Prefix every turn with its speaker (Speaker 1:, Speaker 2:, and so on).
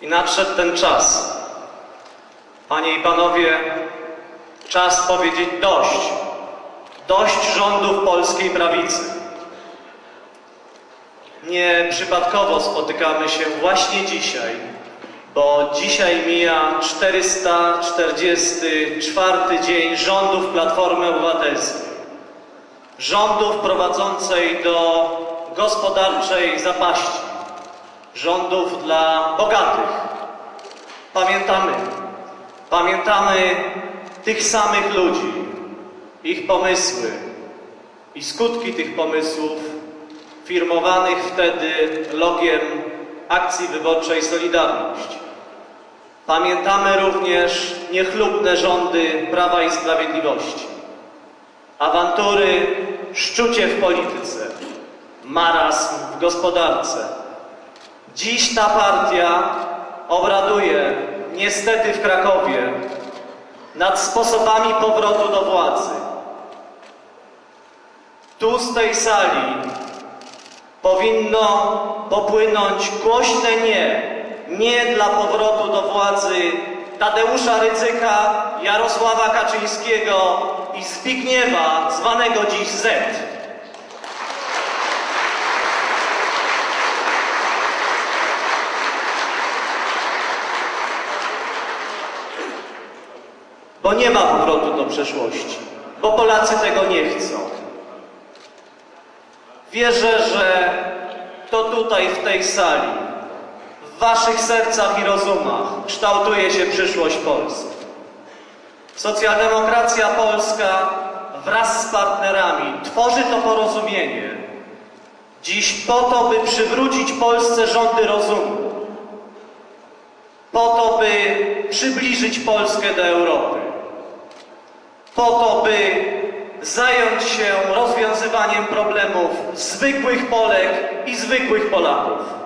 Speaker 1: I nadszedł ten czas. Panie i panowie, czas powiedzieć dość. Dość rządów polskiej prawicy. Nie przypadkowo spotykamy się właśnie dzisiaj, bo dzisiaj mija 444 dzień rządów Platformy Obywatelskiej. Rządów prowadzącej do gospodarczej zapaści. Rządów dla bogatych. Pamiętamy. Pamiętamy tych samych ludzi, ich pomysły i skutki tych pomysłów firmowanych wtedy logiem akcji wyborczej Solidarność. Pamiętamy również niechlubne rządy Prawa i Sprawiedliwości. Awantury, szczucie w polityce, marazm w gospodarce. Dziś ta partia obraduje, niestety w Krakowie, nad sposobami powrotu do władzy. Tu z tej sali powinno popłynąć głośne nie. Nie dla powrotu do władzy Tadeusza Rydzyka, Jarosława Kaczyńskiego i Zbigniewa, zwanego dziś Z. Bo nie ma powrotu do przeszłości, bo Polacy tego nie chcą. Wierzę, że to tutaj, w tej sali, w waszych sercach i rozumach kształtuje się przyszłość Polski. Socjaldemokracja Polska wraz z partnerami tworzy to porozumienie dziś po to, by przywrócić Polsce rządy rozumu, po to, by przybliżyć Polskę do Europy, po to, by zająć się rozwiązywaniem problemów zwykłych Polek i zwykłych Polaków.